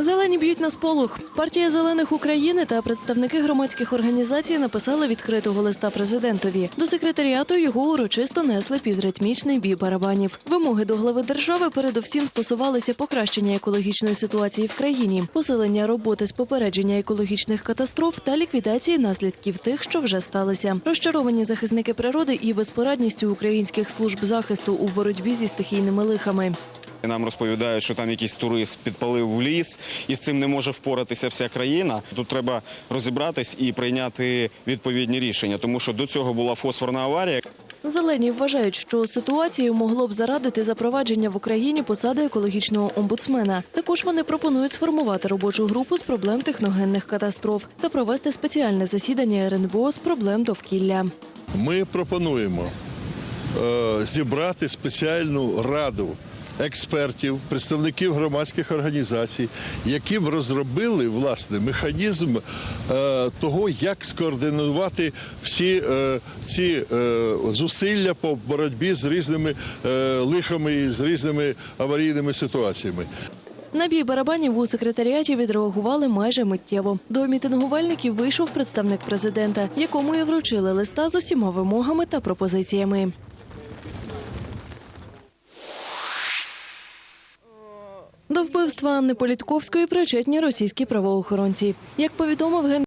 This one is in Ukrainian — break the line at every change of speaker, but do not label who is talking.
Зелені б'ють на сполох. Партія зелених України та представники громадських організацій написали відкритого листа президентові. До секретаріату його урочисто несли під ритмічний бій барабанів. Вимоги до глави держави передусім стосувалися покращення екологічної ситуації в країні, посилення роботи з попередження екологічних катастроф та ліквідації наслідків тих, що вже сталися. Розчаровані захисники природи і безпорадністю українських служб захисту у боротьбі зі стихійними лихами.
Нам розповідають, що там якийсь турист підпалив в ліс, і з цим не може впоратися вся країна. Тут треба розібратись і прийняти відповідні рішення, тому що до цього була фосфорна аварія.
Зелені вважають, що ситуацію могло б зарадити запровадження в Україні посади екологічного омбудсмена. Також вони пропонують сформувати робочу групу з проблем техногенних катастроф та провести спеціальне засідання РНБО з проблем довкілля.
Ми пропонуємо е, зібрати спеціальну раду експертів, представників громадських організацій, які б розробили власне механізм е, того, як скоординувати всі е, ці е, зусилля по боротьбі з різними е, лихами з різними аварійними ситуаціями.
На бій барабанів у секретаріаті відреагували майже миттєво. До мітингувальників вийшов представник президента, якому і вручили листа з усіма вимогами та пропозиціями. До вбивства Анни Політковської причетні російські правоохоронці. Як повідомив ген.